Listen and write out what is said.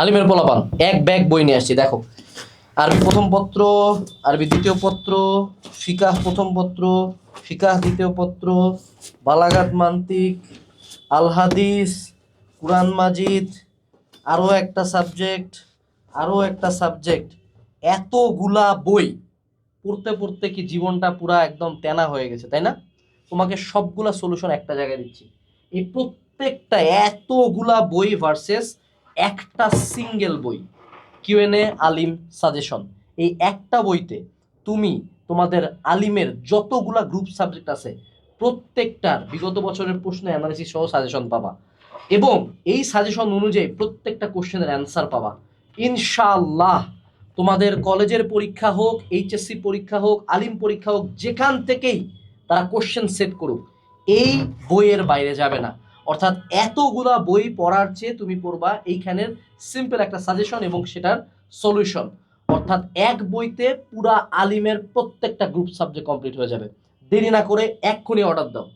আলিমের পোলাপান, এক ব্যাগ বই নিয়ে আসছি, দেখো। আরবি প্রথম পত্র, আরবি দ্বিতীয় পত্র, ফিকাহ প্রথম পত্র, ফিকাহ দ্বিতীয় পত্র, বালাগাত মান্তিক আল হাদিস কুরআন মাজিদ, আরও একটা সাবজেক্ট, আরও একটা সাবজেক্ট। এতগুলা বই পড়তে পড়তে কি জীবনটা পুরা একদম তেনা হয়ে গেছে, তাই না? তোমাকে সবগুলা সলিউশন একটা জায়গায় দিচ্ছি। এই প্রত্যেকটা এতগুলা বই ভার্সেস একটা সিঙ্গেল বই কিউএনএ আলিম সাজেশন এই একটা বইতে তুমি তোমাদের আলিমের যতগুলা গ্রুপ সাবজেক্ট আছে, প্রত্যেকটার বিগত বছরের প্রশ্ন অ্যানালিসিস সহ সাজেশন পাবা। এবং এই সাজেশন অনুযায়ী প্রত্যেকটা কোশ্চেনের অ্যান্সার পাবা। ইনশাআল্লাহ তোমাদের কলেজের পরীক্ষা হোক এইচএসসি পরীক্ষা হোক আলিম পরীক্ষা হোক, যেখান থেকেই তারা কোশ্চেন সেট করুক, এই বইয়ের বাইরে যাবে না। অর্থাৎ এতগুলা বই পড়ার চেয়ে তুমি পড়বা এইখানের সিম্পল একটা সাজেশন এবং সেটার সলিউশন অর্থাৎ এক বইতে পুরা আলিমের প্রত্যেকটা গ্রুপ সাবজেক্ট কমপ্লিট হয়ে যাবে। দেরি না করে এক্ষুনি অর্ডার দাও।